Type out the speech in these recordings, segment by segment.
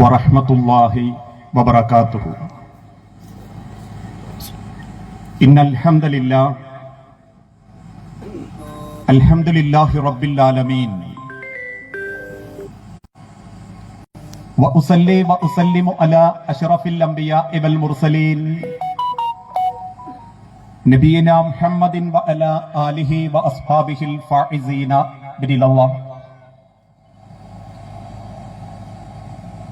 ورحمة الله وبركاته إن الحمد لله الحمد لله رب العالمين وأصلي وأسلم على أشرف الأنبياء والمرسلين نبينا محمد وعلى آله وأصحابه الفائزين بدل الله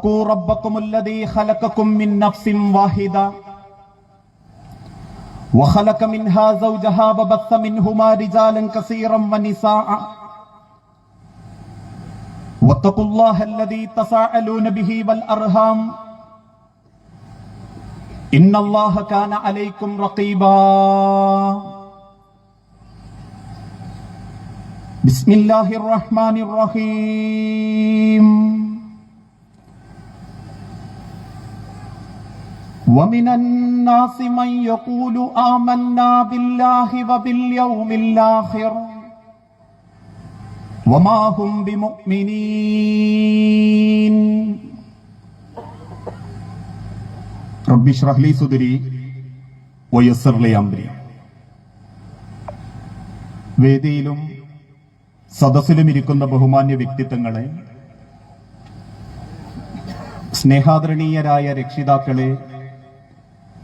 اتقوا ربكم الذي خلقكم من نفس واحدة وخلق منها زوجها وبث منهما رجالا كثيرا ونساء. واتقوا الله الذي تساءلون به والأرham إن الله كان عليكم رقيبا. بسم الله الرحمن الرحيم. ومن الناس من يقول آمنا بالله وباليوم الآخر وما هم بمؤمنين رب اشرح لي صدري ويسر لي أمري വേദിയിലും സദസ്സിലും ഇരിക്കുന്ന ബഹുമാന്യ വ്യക്തിത്വങ്ങളെ സ്നേഹാദരണീയരായ രക്ഷിതാക്കളെ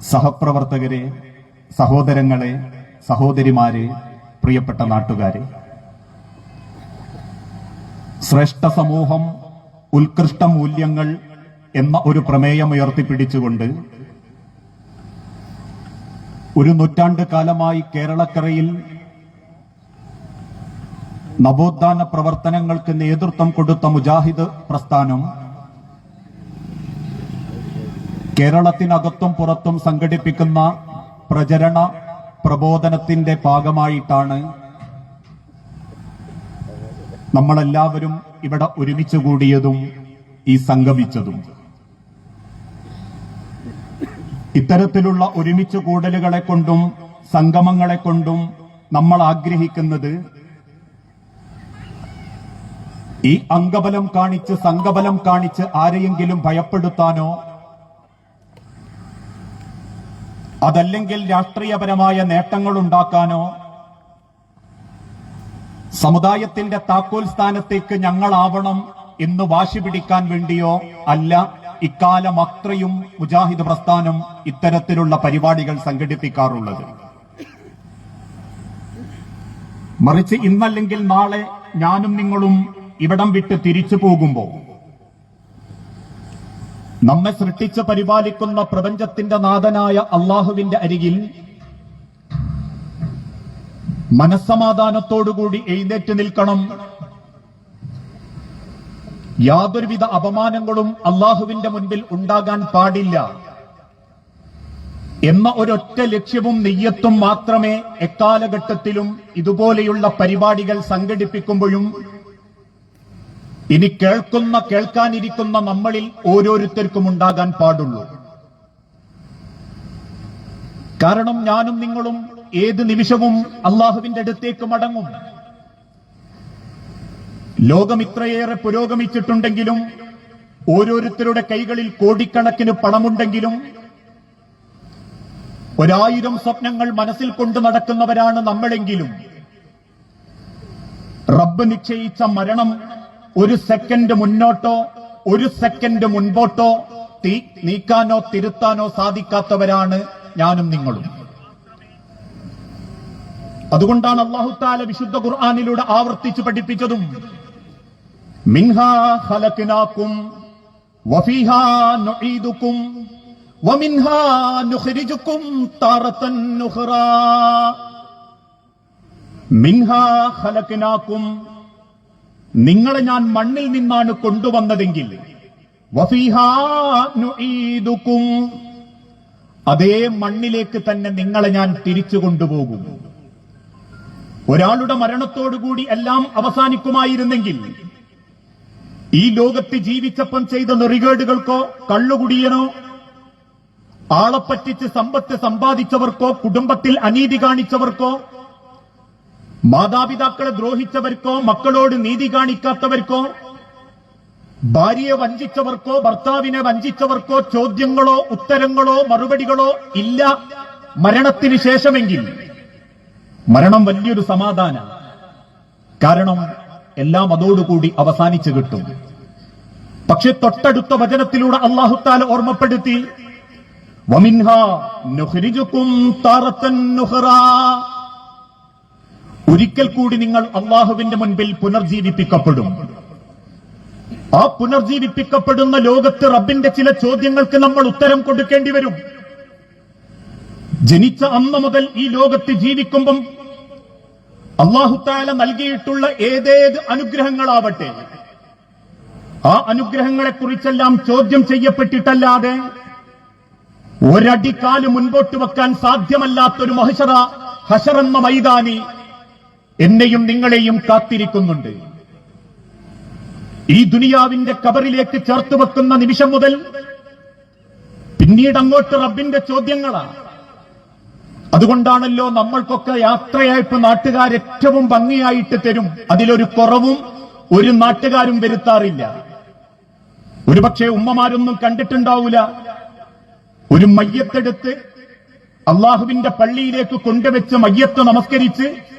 സഹപ്രവർത്തകരെ സഹോദരങ്ങളെ സഹോദരിമാരെ പ്രിയപ്പെട്ട നാട്ടുകാരെ. ശ്രേഷ്ഠ സമൂഹം ഉത്കൃഷ്ട മൂല്യങ്ങൾ എന്ന ഒരു പ്രമേയം ഉയർത്തിപ്പിടിച്ചുകൊണ്ട് ഒരു നൂറ്റാണ്ട് കാലമായി കേരളക്കരയിൽ നവോത്ഥാന പ്രവർത്തനങ്ങൾക്ക് നേതൃത്വം കൊടുത്ത മുജാഹിദ് പ്രസ്ഥാനം കേരളത്തിനകത്തും പുറത്തും സംഘടിപ്പിക്കുന്ന പ്രചരണ പ്രബോധനത്തിന്റെ ഭാഗമായിട്ടാണ് നമ്മളെല്ലാവരും ഇവിടെ ഒരുമിച്ച് കൂടിയതും ഈ സംഗമിച്ചതും. ഇത്തരത്തിലുള്ള ഒരുമിച്ച് കൂടലുകളെ കൊണ്ടും സംഗമങ്ങളെ കൊണ്ടും നമ്മൾ ആഗ്രഹിക്കുന്നത് ഈ അംഗബലം കാണിച്ച് സംഘബലം കാണിച്ച് ആരെയെങ്കിലും ഭയപ്പെടുത്താനോ അതല്ലെങ്കിൽ രാഷ്ട്രീയപരമായ നേട്ടങ്ങൾ ഉണ്ടാക്കാനോ സമുദായത്തിന്റെ താക്കോൽ സ്ഥാനത്തേക്ക് ഞങ്ങളാവണം എന്ന് വാശി പിടിക്കാൻ വേണ്ടിയോ അല്ല ഇക്കാലം അത്രയും മുജാഹിദ് പ്രസ്ഥാനം ഇത്തരത്തിലുള്ള പരിപാടികൾ സംഘടിപ്പിക്കാറുള്ളത്. മറിച്ച് ഇന്നല്ലെങ്കിൽ നാളെ ഞാനും നിങ്ങളും ഇവിടം വിട്ട് തിരിച്ചു പോകുമ്പോൾ നമ്മെ സൃഷ്ടിച്ച് പരിപാലിക്കുന്ന പ്രപഞ്ചത്തിന്റെ നാഥനായ അള്ളാഹുവിന്റെ അരികിൽ മനസ്സമാധാനത്തോടുകൂടി എഴുന്നേറ്റ് നിൽക്കണം. യാതൊരുവിധ അപമാനങ്ങളും അള്ളാഹുവിന്റെ മുൻപിൽ ഉണ്ടാകാൻ പാടില്ല. എന്ന ഒരൊറ്റ ലക്ഷ്യവും നെയ്യത്തും മാത്രമേ എക്കാലഘട്ടത്തിലും ഇതുപോലെയുള്ള പരിപാടികൾ സംഘടിപ്പിക്കുമ്പോഴും ഇനി കേൾക്കുന്ന കേൾക്കാനിരിക്കുന്ന നമ്മളിൽ ഓരോരുത്തർക്കും ഉണ്ടാകാൻ പാടുള്ളൂ. കാരണം ഞാനും നിങ്ങളും ഏത് നിമിഷവും അള്ളാഹുവിന്റെ അടുത്തേക്ക് മടങ്ങും. ലോകം ഇത്രയേറെ പുരോഗമിച്ചിട്ടുണ്ടെങ്കിലും ഓരോരുത്തരുടെ കൈകളിൽ കോടിക്കണക്കിന് പണമുണ്ടെങ്കിലും ഒരായിരം സ്വപ്നങ്ങൾ മനസ്സിൽ കൊണ്ടു നടക്കുന്നവരാണ് നമ്മളെങ്കിലും. റബ്ബ് നിശ്ചയിച്ച മരണം ഒരു സെക്കൻഡ് മുന്നോട്ടോ ഒരു സെക്കൻഡ് മുൻപോട്ടോ നീക്കാനോ തിരുത്താനോ സാധിക്കാത്തവരാണ് ഞാനും നിങ്ങളും. അതുകൊണ്ടാണ് അള്ളാഹുത്താല വിശുദ്ധ ഖുർആാനിലൂടെ ആവർത്തിച്ച് പഠിപ്പിച്ചതും മിൻഹാ ഖലഖ്നാകും വഫീഹാ നുഈദുകും വമിൻഹാ നുഖ്രിജുകും താറത്തൻ നുഖ്റാ. മിൻഹാ ഖലഖ്നാകും നിങ്ങളെ ഞാൻ മണ്ണിൽ നിന്നാണ് കൊണ്ടുവന്നതെങ്കിൽ അതേ മണ്ണിലേക്ക് തന്നെ നിങ്ങളെ ഞാൻ തിരിച്ചു കൊണ്ടുപോകും. ഒരാളുടെ മരണത്തോടുകൂടി എല്ലാം അവസാനിക്കുമായിരുന്നെങ്കിൽ ഈ ലോകത്ത് ജീവിച്ചപ്പം ചെയ്ത നെറികേടുകൾക്കോ കള്ളുകുടിയനോ ആളെപ്പറ്റിച്ച് സമ്പത്ത് സമ്പാദിച്ചവർക്കോ കുടുംബത്തിൽ അനീതി കാണിച്ചവർക്കോ മാതാപിതാക്കളെ ദ്രോഹിച്ചവർക്കോ മക്കളോട് നീതി കാണിക്കാത്തവർക്കോ ഭാര്യയെ വഞ്ചിച്ചവർക്കോ ഭർത്താവിനെ വഞ്ചിച്ചവർക്കോ ചോദ്യങ്ങളോ ഉത്തരങ്ങളോ മറുപടികളോ ഇല്ല. മരണത്തിന് ശേഷമെങ്കിൽ മരണം വലിയൊരു സമാധാന കാരണം എല്ലാം അതോടുകൂടി അവസാനിച്ചു കിട്ടും. പക്ഷെ തൊട്ടടുത്ത വചനത്തിലൂടെ അള്ളാഹുത്താല ഓർമ്മപ്പെടുത്തി വമിൻഹ നുഹരിജുക്കും താറത്തൻ നുഹ്റാ ഒരിക്കൽ കൂടി നിങ്ങൾ അള്ളാഹുവിന്റെ മുൻപിൽ പുനർജീവിപ്പിക്കപ്പെടും. ആ പുനർജീവിപ്പിക്കപ്പെടുന്ന ലോകത്ത് റബ്ബിന്റെ ചില ചോദ്യങ്ങൾക്ക് നമ്മൾ ഉത്തരം കൊടുക്കേണ്ടി വരും. ജനിച്ച അന്ന് മുതൽ ഈ ലോകത്ത് ജീവിക്കുമ്പം അള്ളാഹുത്താല നൽകിയിട്ടുള്ള ഏതേത് അനുഗ്രഹങ്ങളാവട്ടെ ആ അനുഗ്രഹങ്ങളെ അനുഗ്രഹങ്ങളെക്കുറിച്ചെല്ലാം ചോദ്യം ചെയ്യപ്പെട്ടിട്ടല്ലാതെ ഒരടിക്കാൽ മുൻപോട്ട് വെക്കാൻ സാധ്യമല്ലാത്തൊരു മഹിഷറ ഹഷറെന്ന മൈതാനി എന്നെയും നിങ്ങളെയും കാത്തിരിക്കുന്നുണ്ട്. ഈ ദുനിയാവിന്റെ കബറിലേക്ക് ചേർത്ത് വെക്കുന്ന നിമിഷം മുതൽ പിന്നീട് അങ്ങോട്ട് റബ്ബിന്റെ ചോദ്യങ്ങളാണ് അതുകൊണ്ടാണല്ലോ നമ്മൾക്കൊക്കെ യാത്രയയപ്പ് നാട്ടുകാർ ഏറ്റവും ഭംഗിയായിട്ട് തരും. അതിലൊരു കുറവും ഒരു നാട്ടുകാരും വരുത്താറില്ല. ഒരുപക്ഷെ ഉമ്മമാരൊന്നും കണ്ടിട്ടുണ്ടാവൂല. ഒരു മയ്യത്തെടുത്ത് അള്ളാഹുവിന്റെ പള്ളിയിലേക്ക് കൊണ്ടുവച്ച് മയ്യത്ത് നമസ്കരിച്ച്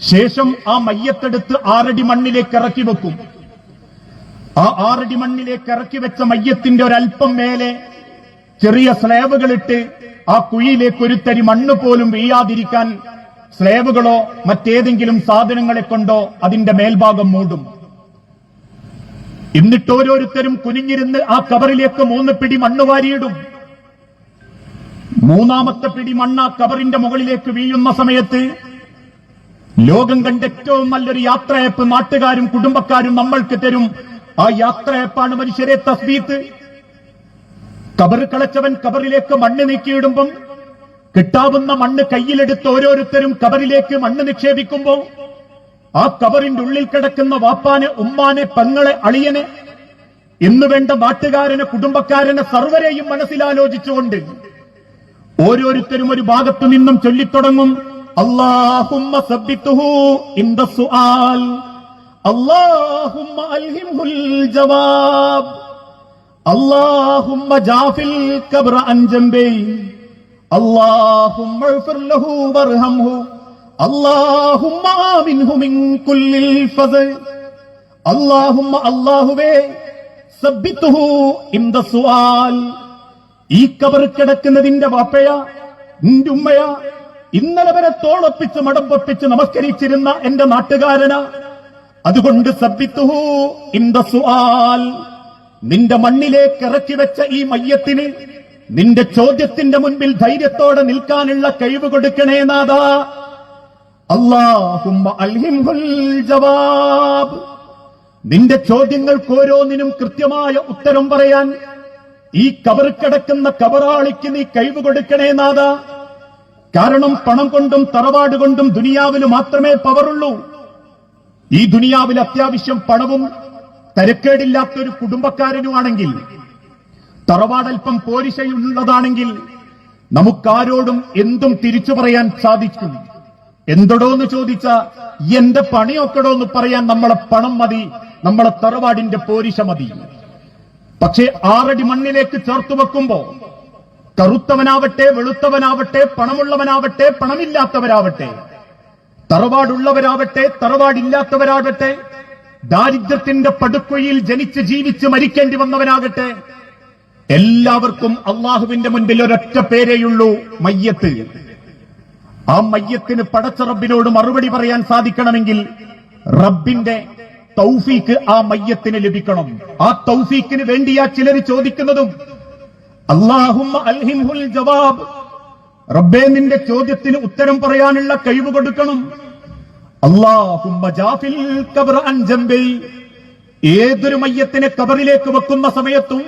ശേഷം ആ മയ്യത്തെടുത്ത് ആറടി മണ്ണിലേക്ക് ഇറക്കി വെക്കും. ആ ആറടി മണ്ണിലേക്ക് ഇറക്കി വെച്ച മയ്യത്തിന്റെ ഒരല്പം മേലെ ചെറിയ സ്ലേബുകളിട്ട് ആ കുഴിയിലേക്ക് ഒരു തരി മണ്ണ് പോലും വീഴാതിരിക്കാൻ സ്ലേബുകളോ മറ്റേതെങ്കിലും സാധനങ്ങളെ കൊണ്ടോ അതിന്റെ മേൽഭാഗം മൂടും. എന്നിട്ട് ഓരോരുത്തരും കുനിഞ്ഞിരുന്ന് ആ കബറിലേക്ക് മൂന്ന് പിടി മണ്ണ് വാരിയിടും. മൂന്നാമത്തെ പിടി മണ്ണ് ആ കബറിന്റെ മുകളിലേക്ക് വീഴുന്ന സമയത്ത് ലോകം കണ്ട ഏറ്റവും നല്ലൊരു യാത്രയപ്പ് നാട്ടുകാരും കുടുംബക്കാരും നമ്മൾക്ക് തരും. ആ യാത്രയപ്പാണ് മനുഷ്യരെ തസ്ബീത്ത്. കബർ കളച്ചവൻ കബറിലേക്ക് മണ്ണ് നീക്കിയിടുമ്പം കിട്ടാവുന്ന മണ്ണ് കയ്യിലെടുത്ത് ഓരോരുത്തരും കബറിലേക്ക് മണ്ണ് നിക്ഷേപിക്കുമ്പോൾ ആ കബറിന്റെ ഉള്ളിൽ കിടക്കുന്ന വാപ്പാനെ ഉമ്മാനെ പെങ്ങളെ അളിയനെ എന്ന് വേണ്ട നാട്ടുകാരനെ കുടുംബക്കാരനെ സർവരെയും മനസ്സിലാലോചിച്ചുകൊണ്ട് ഓരോരുത്തരും ഒരു ഭാഗത്തു നിന്നും ചൊല്ലിത്തുടങ്ങും. അള്ളാഹുമ്മ സബ്ബിത്തുഹു ഇന്ദ സുആൽ അള്ളാഹുമ്മ അൽഹിംഹുൽ ജവാബ് اللهم جاف الكبر عن جنبي اللهم اغفر له وارحمه اللهم آمنه من كل الفزع اللهم അല്ലാഹുവേ സബ്ബിത്തുഹു ഇന്ദ സുആൽ ഈ കബർ കിടക്കുന്നതിന്റെ വാപ്പയ നിന്റെ ഉമ്മയ ഇന്നലെ വരെ തോളൊപ്പിച്ച് മടമ്പൊപ്പിച്ച് നമസ്കരിച്ചിരുന്ന എന്റെ നാട്ടുകാരന്. അതുകൊണ്ട് സബ്ബിത്തുഹു സുആൽ. നിന്റെ മണ്ണിലേക്ക് ഇറക്കി വെച്ച ഈ മയ്യത്തിന് നിന്റെ ചോദ്യത്തിന്റെ മുൻപിൽ ധൈര്യത്തോടെ നിൽക്കാനുള്ള കഴിവ് കൊടുക്കണേ നാഥാ. അള്ളാഹു അൽഹിംഹുൽ ജവാബ്. നിന്റെ ചോദ്യങ്ങൾക്ക് ഓരോന്നിനും കൃത്യമായ ഉത്തരം പറയാൻ ഈ കബർ കിടക്കുന്ന കബറാളിക്ക് നീ കഴിവ് കൊടുക്കണേ നാഥ. കാരണം പണം കൊണ്ടും തറവാട് കൊണ്ടും ദുനിയാവിൽ മാത്രമേ പവറുള്ളൂ. ഈ ദുനിയാവിൽ അത്യാവശ്യം പണവും തരക്കേടില്ലാത്തൊരു കുടുംബക്കാരനുമാണെങ്കിൽ തറവാടൽപ്പം പോരിശയുള്ളതാണെങ്കിൽ നമുക്കാരോടും എന്തും തിരിച്ചു പറയാൻ സാധിക്കും. എന്തടോ എന്ന് ചോദിച്ച എന്റെ പണിയൊക്കെടോ എന്ന് പറയാൻ നമ്മളെ പണം മതി നമ്മളെ തറവാടിന്റെ പോരിശ മതി. പക്ഷേ ആറടി മണ്ണിലേക്ക് ചേർത്ത് വെക്കുമ്പോ കറുത്തവനാവട്ടെ വെളുത്തവനാവട്ടെ പണമുള്ളവനാവട്ടെ പണമില്ലാത്തവരാവട്ടെ തറവാടുള്ളവരാവട്ടെ തറവാടില്ലാത്തവരാകട്ടെ ദാരിദ്ര്യത്തിന്റെ പടുക്കുയിൽ ജനിച്ച് ജീവിച്ച് മരിക്കേണ്ടി വന്നവനാകട്ടെ എല്ലാവർക്കും അള്ളാഹുവിന്റെ മുൻപിൽ ഒരൊറ്റ പേരേയുള്ളൂ മയ്യത്ത്. ആ മയ്യത്തിന് പടച്ച റബ്ബിനോട് മറുപടി പറയാൻ സാധിക്കണമെങ്കിൽ റബ്ബിന്റെ തൗഫീക്ക് ആ മയ്യത്തിന് ലഭിക്കണം. ആ തൗഫീക്കിന് വേണ്ടിയാ ചിലർ ചോദിക്കുന്നതും അൽഹിംഹുൽ ജവാബ്. റബ്ബേ നിന്റെ ചോദ്യത്തിന് ഉത്തരം പറയാനുള്ള കഴിവ് കൊടുക്കണം. ഏതൊരു മയ്യത്തിനെ കബറിലേക്ക് വെക്കുന്ന സമയത്തും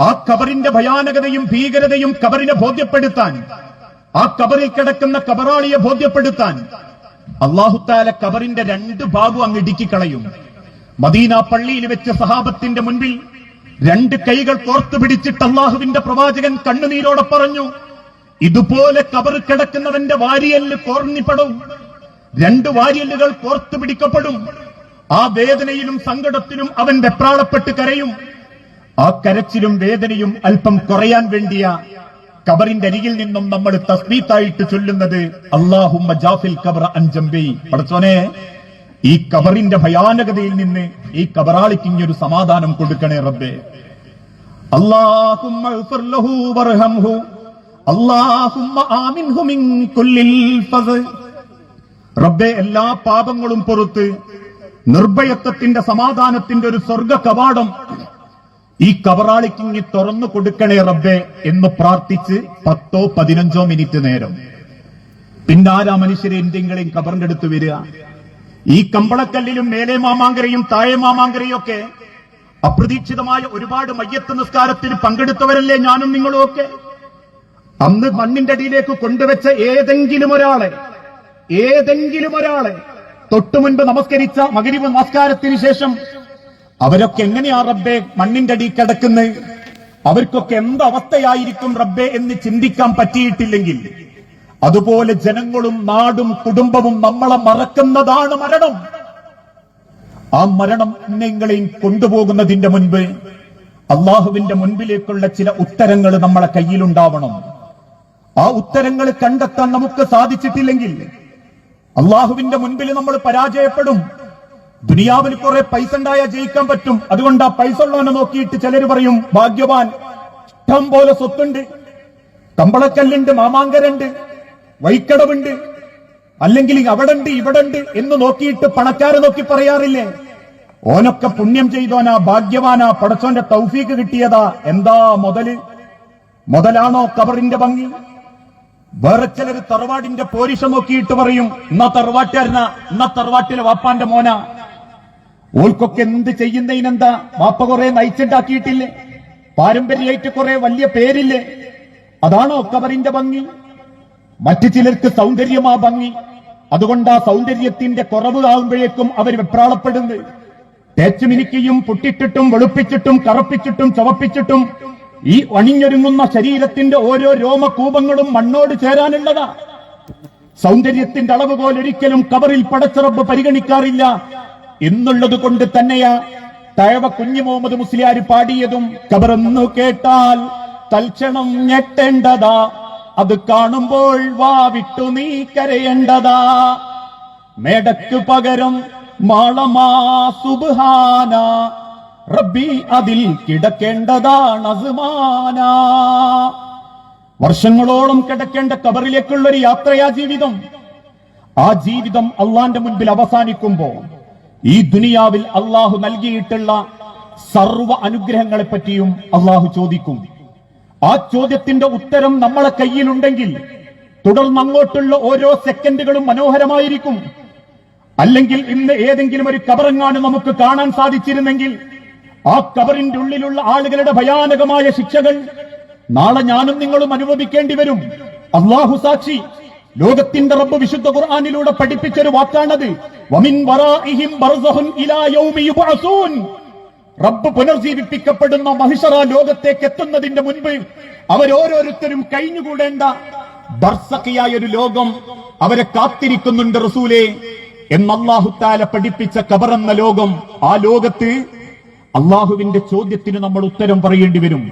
ആ കബറിന്റെ ഭയാനകതയും ഭീകരതയും കബറിനെ ബോധ്യപ്പെടുത്താൻ ആ കബറിൽ കിടക്കുന്ന കബറാളിയെ ബോധ്യപ്പെടുത്താൻ അള്ളാഹുത്താല കബറിന്റെ രണ്ട് ഭാഗം അങ്ങ് ഇടുക്കി കളയും. മദീന പള്ളിയിൽ വെച്ച് സഹാബത്തിന്റെ മുൻപിൽ രണ്ട് കൈകൾ കോർത്തു പിടിച്ചിട്ട് അള്ളാഹുവിന്റെ പ്രവാചകൻ കണ്ണുനീരോടെ പറഞ്ഞു ഇതുപോലെ കബർ കിടക്കുന്നവന്റെ വാരിയൽ കോർന്നിപ്പെടും. രണ്ട് വാരിയല്ലുകൾ കോർത്തു പിടിക്കപ്പെടും. ആ വേദനയിലും സങ്കടത്തിലും അവൻ വെപ്രാളപ്പെട്ട് കരയും. ആ കരച്ചിലും വേദനയും അല്പം കുറയാൻ വേണ്ടിയ കബറിന്റെ അരികിൽ നിന്നും നമ്മൾ തസ്ബീത്തായിട്ട് ചൊല്ലുന്നത് അള്ളാഹുമ്മ ജാഫിൽ കബർ അഞ്ചമ്പി പടച്ചോനെ ഈ കബറിന്റെ ഭയാനകതയിൽ നിന്ന് ഈ കബറാളിക്ക് ഇങ്ങനൊരു സമാധാനം കൊടുക്കണേ റബ്ബേ. റബ്ബെ എല്ലാ പാപങ്ങളും പുറത്ത് നിർഭയത്വത്തിന്റെ സമാധാനത്തിന്റെ ഒരു സ്വർഗ കവാടം ഈ കബറാളിക്കിങ്ങി തുറന്നു കൊടുക്കണേ റബ്ബെ എന്ന് പ്രാർത്ഥിച്ച് പത്തോ പതിനഞ്ചോ മിനിറ്റ് നേരം. പിന്നാരാ മനുഷ്യരെ എന്തെങ്കിലും കബറിന്റെ അടുത്ത് വരിക? ഈ കമ്പളക്കല്ലിലും മേലെ മാമാങ്കരയും താഴെ മാമാങ്കരയും ഒക്കെ അപ്രതീക്ഷിതമായ ഒരുപാട് മയ്യത്ത് നിസ്കാരത്തിന് പങ്കെടുത്തവരല്ലേ ഞാനും നിങ്ങളും ഒക്കെ? അന്ന് മണ്ണിന്റെ അടിയിലേക്ക് കൊണ്ടുവച്ച ഏതെങ്കിലും ഒരാളെ ഏതെങ്കിലും ഒരാളെ തൊട്ടു മുൻപ് നമസ്കരിച്ച മകരിവ് നമസ്കാരത്തിന് ശേഷം അവരൊക്കെ എങ്ങനെയാ റബ്ബെ മണ്ണിന്റെ അടി കിടക്കുന്നത് അവർക്കൊക്കെ എന്ത് അവസ്ഥയായിരിക്കും റബ്ബെ എന്ന് ചിന്തിക്കാൻ പറ്റിയിട്ടില്ലെങ്കിൽ അതുപോലെ ജനങ്ങളും നാടും കുടുംബവും നമ്മളെ മറക്കുന്നതാണ് മരണം. ആ മരണം നിങ്ങളെയും കൊണ്ടുപോകുന്നതിന്റെ മുൻപ് അള്ളാഹുവിന്റെ മുൻപിലേക്കുള്ള ചില ഉത്തരങ്ങൾ നമ്മളെ കയ്യിലുണ്ടാവണം. ആ ഉത്തരങ്ങൾ കണ്ടെത്താൻ നമുക്ക് സാധിച്ചിട്ടില്ലെങ്കിൽ അള്ളാഹുവിന്റെ മുൻപിൽ നമ്മൾ പരാജയപ്പെടും. ദുനിയാവിൽ കുറെ പൈസ ഉണ്ടായാൽ ജയിക്കാൻ പറ്റും. അതുകൊണ്ട് ആ പൈസ ഉള്ളവനെ നോക്കിയിട്ട് ചിലർ പറയും ഭാഗ്യവാൻ ഇഷ്ടം പോലെ സ്വത്തുണ്ട്. കമ്പളക്കല്ലുണ്ട് മാമാങ്കരുണ്ട്. വൈക്കടവുണ്ട്. അല്ലെങ്കിൽ അവിടെ ഉണ്ട് ഇവിടെ ഉണ്ട് എന്ന് നോക്കിയിട്ട് പണക്കാര് നോക്കി പറയാറില്ലേ? ഓനൊക്കെ പുണ്യം ചെയ്തോനാ ഭാഗ്യവാനാ പടച്ചോന്റെ തൗഫീക്ക് കിട്ടിയതാ. എന്താ മുതൽ? മുതലാണോ കബറിന്റെ ഭംഗി? വേറെ ചിലർ തറവാടിന്റെ പോരിശ നോക്കിയിട്ട് പറയും എന്നാ തറവാട്ടുകാരന എന്നാ തറവാട്ടിലെ വാപ്പാന്റെ മോന. ഓൾക്കൊക്കെ എന്ത് ചെയ്യുന്നതിനെന്താ? വാപ്പ കുറെ നയിച്ചുണ്ടാക്കിയിട്ടില്ലേ? പാരമ്പര്യമായിട്ട് കുറെ വലിയ പേരില്ലേ? അതാണോ കബറിന്റെ ഭംഗി? മറ്റു ചിലർക്ക് സൗന്ദര്യമാ ഭംഗി. അതുകൊണ്ട് ആ സൗന്ദര്യത്തിന്റെ കുറവ് ആകുമ്പോഴേക്കും അവർ വെപ്രാളപ്പെടുന്നത് തേച്ചുമിനിക്കുകയും പൊട്ടിട്ടിട്ടും വെളുപ്പിച്ചിട്ടും കറുപ്പിച്ചിട്ടും ചുവപ്പിച്ചിട്ടും ഈ അണിഞ്ഞൊരുങ്ങുന്ന ശരീരത്തിന്റെ ഓരോ രോമകൂപങ്ങളും മണ്ണോട് ചേരാനുള്ളതാ. സൗന്ദര്യത്തിന്റെ അളവ് പോലൊരിക്കലും കബറിൽ പടച്ചിറപ്പ് പരിഗണിക്കാറില്ല. എന്നുള്ളത് കൊണ്ട് തന്നെയാ തഴവ കുഞ്ഞു മുഹമ്മദ് മുസ്ലിയാർ പാടിയതും കബറെന്നു കേട്ടാൽ തൽക്ഷണം ഞെട്ടേണ്ടതാ. അത് കാണുമ്പോൾ വാവിട്ടു നീ കരയേണ്ടതാ. മേടക്ക് പകരം മാളമാ സുബ്ഹാന. റബ്ബി അതിൽ കിടക്കേണ്ടതാണ് അസുമാന. വർഷങ്ങളോളം കിടക്കേണ്ട കബറിലേക്കുള്ള ഒരു യാത്രയാ ജീവിതം. ആ ജീവിതം അള്ളാന്റെ മുൻപിൽ അവസാനിക്കുമ്പോൾ ഈ ദുനിയാവിൽ അള്ളാഹു നൽകിയിട്ടുള്ള സർവ അനുഗ്രഹങ്ങളെ പറ്റിയും അള്ളാഹു ചോദിക്കും. ആ ചോദ്യത്തിന്റെ ഉത്തരം നമ്മളെ കയ്യിലുണ്ടെങ്കിൽ തുടർന്ന് അങ്ങോട്ടുള്ള ഓരോ സെക്കൻഡുകളും മനോഹരമായിരിക്കും. അല്ലെങ്കിൽ ഇന്ന് ഏതെങ്കിലും ഒരു കബറങ്ങാണ് നമുക്ക് കാണാൻ സാധിച്ചിരുന്നെങ്കിൽ ആ കബറിന്റെ ഉള്ളിലുള്ള ആളുകളുടെ ഭയാനകമായ ശിക്ഷകൾ നാളെ ഞാനും നിങ്ങളും അനുഭവിക്കേണ്ടി വരും. അള്ളാഹു സാക്ഷി ലോകത്തിന്റെ റബ്ബ് വിശുദ്ധ ഖുർആാനിലൂടെ പഠിപ്പിച്ചൊരു വാക്കാണത് വമിൻ വറാഇഹിം ബർസഹുൻ ഇലാ യൗമി യുബ്അസൂൻ റബ്ബ് പുനർജീവിപ്പിക്കപ്പെടുന്ന മഹിഷറ ലോകത്തേക്ക് എത്തുന്നതിന്റെ മുൻപ് അവരോരോരുത്തരും കഴിഞ്ഞുകൂടേണ്ട ബർസഖിയായ ഒരു ലോകം അവരെ കാത്തിരിക്കുന്നുണ്ട് റസൂലേ എന്ന് അള്ളാഹുത്താല പഠിപ്പിച്ച കബറെന്ന ലോകം ആ ലോകത്ത് അള്ളാഹുവിന്റെ ചോദ്യത്തിന് നമ്മൾ ഉത്തരം പറയേണ്ടി വരും.